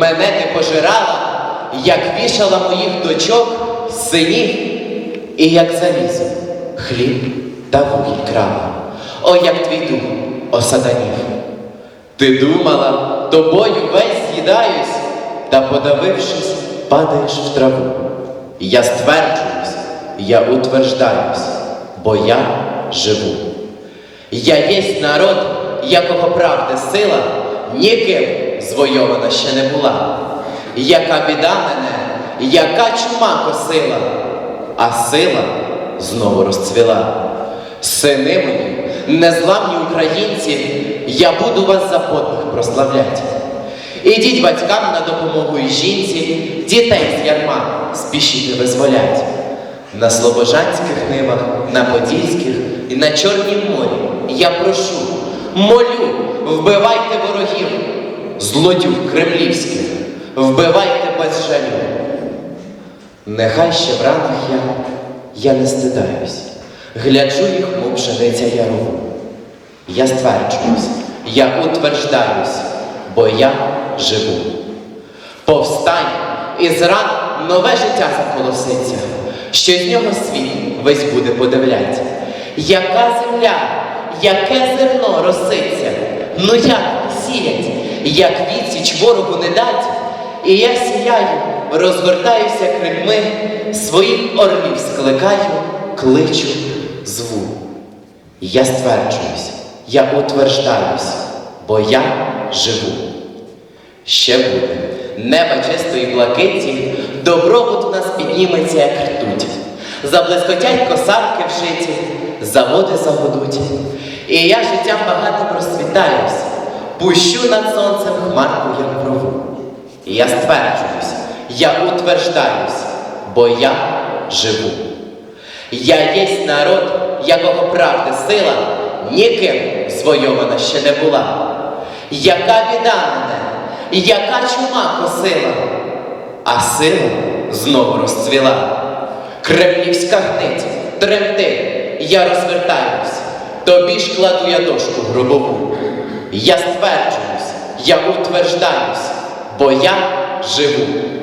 мене не пожирала, як вішала моїх дочок, синів, і як залізо, хліб та вугіль крала. О, як твій дух, о сатанів. Ти думала, тобою весь з'їдаюсь, та подавившись, падаєш в траву. Я стверджуюсь, я утверждаюсь, бо я живу. Я єсть народ, якого правди сила ніким звойована ще не була. Яка біда мене, яка чума косила, а сила знову розцвіла. Сини мої, незламні українці, я буду вас за подвиг прославлять. Ідіть батькам на допомогу і жінці, дітей з ярма спішіти визволять. На Слобожанських нивах, на Подільських і на Чорнім морі я прошу, молю, вбивайте ворогів, злодюг кремлівських, вбивайте без жалю. Нехай ще в ранах я, я не стидаюсь, гляджу їх, мов пшениця ярову. Я стверджуюсь, я утверждаюсь, бо я живу. Повстань, і з ран нове життя заколоситься, що з нього світ весь буде подивлять. Яка земля, яке зерно роситься, ну як сіять, як відсіч ворогу не дать, і я сіяю, розгортаюся крильми, своїх орлів скликаю, кличу, зву. Я стверджуюсь, я утверждаюсь, бо я живу. Ще буде неба чистої блакиті, добробут в нас підніметься, як ртуть. Заблискотять косарки вшиті, заводи загудуть. І я життям багато просвітаюсь, пущу над сонцем хмарку ярову. І я стверджуюсь, я утверждаюсь, бо я живу. Я єсть народ, якого правди сила ніким звойована ще не була. Яка біда мене, яка чума косила, а сила знову розцвіла. Кремлівська гнить, тремти, я розвертаюсь, тобі ж кладу я дошку гробову. Я стверджуюсь, я утверждаюсь, бо я живу.